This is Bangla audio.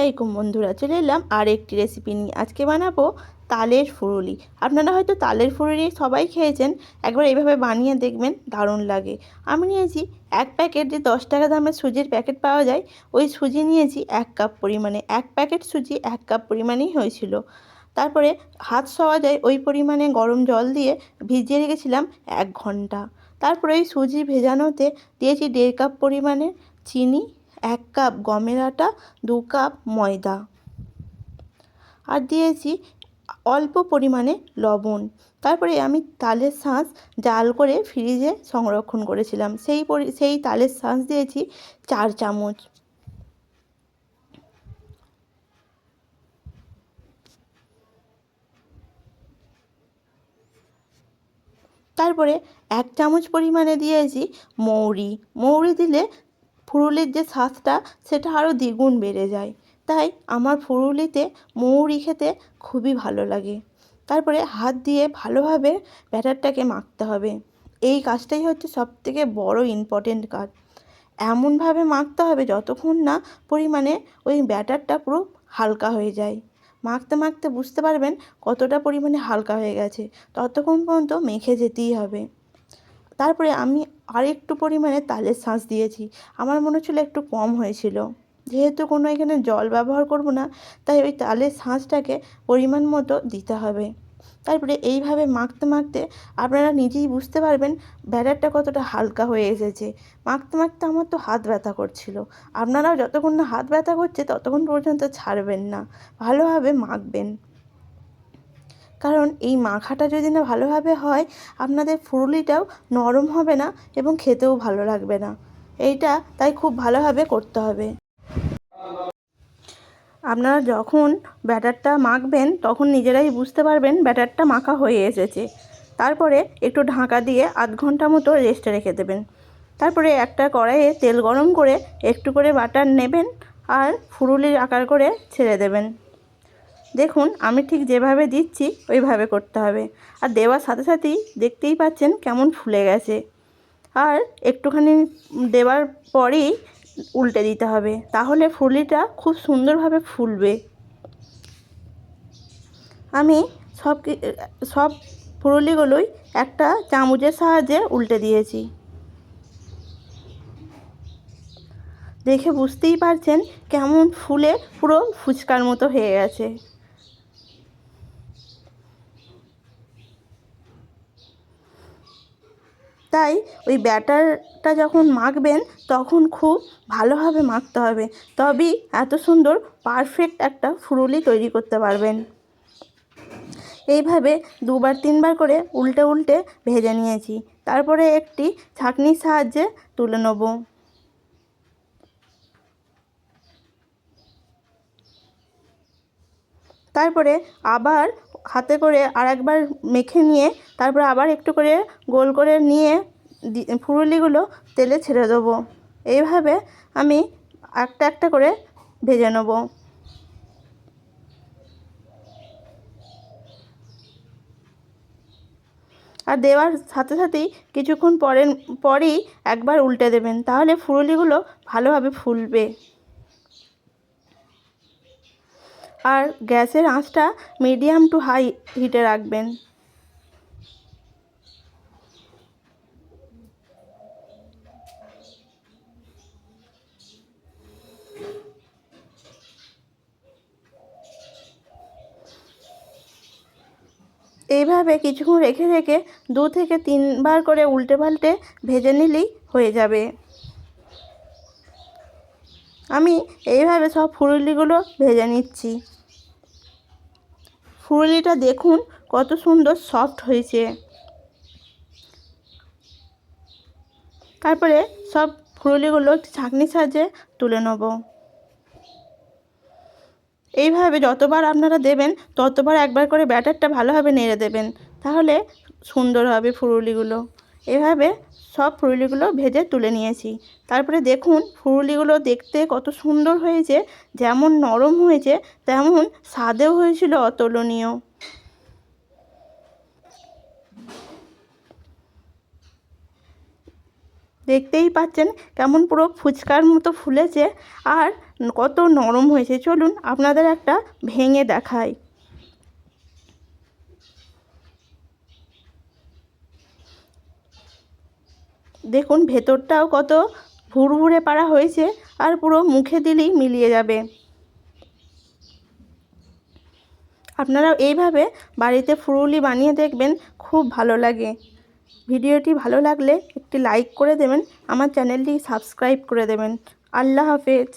আলাইকুম বন্ধুরা, চলে এলাম আর একটি রেসিপি নিয়ে। আজকে বানাবো তালের ফুরুলি। আপনারা হয়তো তালের ফুরুলি সবাই খেয়েছেন, একবার এইভাবে বানিয়ে দেখবেন, দারুণ লাগে। আমি নিয়েছি এক প্যাকেট যে দশ টাকা দামের সুজির প্যাকেট পাওয়া যায়, ওই সুজি নিয়েছি এক কাপ পরিমাণে। এক প্যাকেট সুজি এক কাপ পরিমাণেই হয়েছিল। তারপরে হাত সওয়া যায় ওই পরিমাণে গরম জল দিয়ে ভিজিয়ে রেখেছিলাম এক ঘণ্টা। তারপরে ওই সুজি ভেজানোতে দিয়েছি দেড় কাপ পরিমাণে চিনি এক কাপ গমের আটা, দু কাপ ময়দা। আর দিয়েছি অল্প পরিমাণে লবণ। তারপরে আমি তালের শাঁস জাল করে ফ্রিজে সংরক্ষণ করেছিলাম। সেই পরি, সেই তালের শাঁস দিয়েছি চার চামচ। তারপরে এক চামচ পরিমাণে দিয়েছি মৌরি। মৌরি দিলে ফুরুলির যে স্বাদটা, সেটা আরও দ্বিগুণ বেড়ে যায়। তাই আমার ফুরুলিতে মৌরি খেতে খুবই ভালো লাগে। তারপরে হাত দিয়ে ভালোভাবে ব্যাটারটাকে মাখতে হবে। এই কাজটাই হচ্ছে সবথেকে বড় ইম্পর্টেন্ট কাজ। এমনভাবে মাখতে হবে যতক্ষণ না পরিমাণে ওই ব্যাটারটা পুরো হালকা হয়ে যায়। মাখতে মাখতে বুঝতে পারবেন কতটা পরিমাণে হালকা হয়ে গেছে। ততক্ষণ পর্যন্ত মেখে যেতেই হবে। তারপরে আমি আর একটু পরিমাণে তালের শাঁস দিয়েছি। আমার মনে হচ্ছিল একটু কম হয়েছিল। যেহেতু কোনো এখানে জল ব্যবহার করব না, তাই ওই তালের শাঁসটাকে পরিমাণ মতো দিতে হবে। তারপরে এইভাবে মাখতে মাখতে আপনারা নিজেই বুঝতে পারবেন ব্যাটারটা কতটা হালকা হয়ে এসেছে। মাখতে মাখতে আমার তো হাত ব্যথা করছিল। আপনারাও যতক্ষণ না হাত ব্যথা করছে ততক্ষণ পর্যন্ত ছাড়বেন না। ভালোভাবে মাখবেন। কারণ এই মাখাটা যদি না ভালোভাবে হয়, আপনাদের ফুরুলিটাও নরম হবে না এবং খেতেও ভালো লাগবে না। এইটা তাই খুব ভালোভাবে করতে হবে। আপনারা যখন ব্যাটারটা মাখবেন, তখন নিজেরাই বুঝতে পারবেন ব্যাটারটা মাখা হয়ে এসেছে। তারপরে একটু ঢাকা দিয়ে আধ ঘণ্টা মতো রেস্টে রেখে দেবেন। তারপরে একটা কড়াইয়ে তেল গরম করে একটু করে বাটার নেবেন আর ফুরুলির আকার করে ছেড়ে দেবেন। দেখুন, আমি ঠিক যেভাবে দিচ্ছি, ওইভাবে করতে হবে। আর দেওয়ার সাথে সাথেই দেখতেই পাচ্ছেন কেমন ফুলে গেছে। আর একটুখানি দেওয়ার পরেই উল্টে দিতে হবে, তাহলে ফুলিটা খুব সুন্দরভাবে ফুলবে। আমি সব সব ফুরুলিগুলোই একটা চামচের সাহায্যে উল্টে দিয়েছি। দেখে বুঝতেই পারছেন কেমন ফুলে পুরো ফুচকার মতো হয়ে গেছে। তাই ওই ব্যাটারটা যখন মাখবেন, তখন খুব ভালোভাবে মাখতে হবে। তবেই এত সুন্দর পারফেক্ট একটা ফুরুলি তৈরি করতে পারবেন। এইভাবে দুবার, তিনবার করে উল্টে উল্টে ভেজে নিয়েছি। তারপরে একটি ছাঁকনির সাহায্যে তুলে নেব। তারপরে আবার হাতে করে আর একবার মেখে নিয়ে তারপরে আবার একটু করে গোল করে নিয়ে ফুরুলিগুলো তেলে ছেড়ে দেবো। এইভাবে আমি একটা একটা করে ভেজে নেব। আর দেওয়ার সাথে সাথেই কিছুক্ষণ পরে পরেই একবার উল্টে দেবেন, তাহলে ফুরুলিগুলো ভালোভাবে ফুলবে। আর গ্যাসের আঁচটা মিডিয়াম টু হাই হিটে রাখবেন। এইভাবে কিছুক্ষণ রেখে রেখে দু থেকে তিনবার করে উল্টে পাল্টে ভেজে নিলেই হয়ে যাবে। আমি এইভাবে সব ফুরুলিগুলো ভেজে নিচ্ছি। ফুরুলিটা দেখুন কত সুন্দর সফট হয়েছে। তারপরে সব ফুরুলিগুলো একটি ছাঁকনির সাহায্যে তুলে নেব। এইভাবে যতবার আপনারা দেবেন, ততবার একবার করে ব্যাটারটা ভালোভাবে নেড়ে দেবেন, তাহলে সুন্দর হবে ফুরুলিগুলো এভাবে সব ফুরুলিগুলো ভেজে তুলে নিয়েছি। তারপরে দেখুন ফুরুলিগুলো দেখতে কত সুন্দর হয়েছে, যেমন নরম হয়েছে, তেমন স্বাদেও হয়েছিল অতুলনীয়। দেখতেই পাচ্ছেন কেমন পুরো ফুচকার মতো ফুলেছে আর কত নরম হয়েছে। চলুন আপনাদের একটা ভেঙে দেখাই। দেখুন, ভেতরটাও কত ভুরভুরে পাড়া হয়েছে আর পুরো মুখে দিলেই মিলিয়ে যাবে। আপনারাও এইভাবে বাড়িতে ফুরুলি বানিয়ে দেখবেন, খুব ভালো লাগে। ভিডিওটি ভালো লাগলে একটি লাইক করে দেবেন, আমার চ্যানেলটি সাবস্ক্রাইব করে দেবেন। আল্লাহ হাফেজ।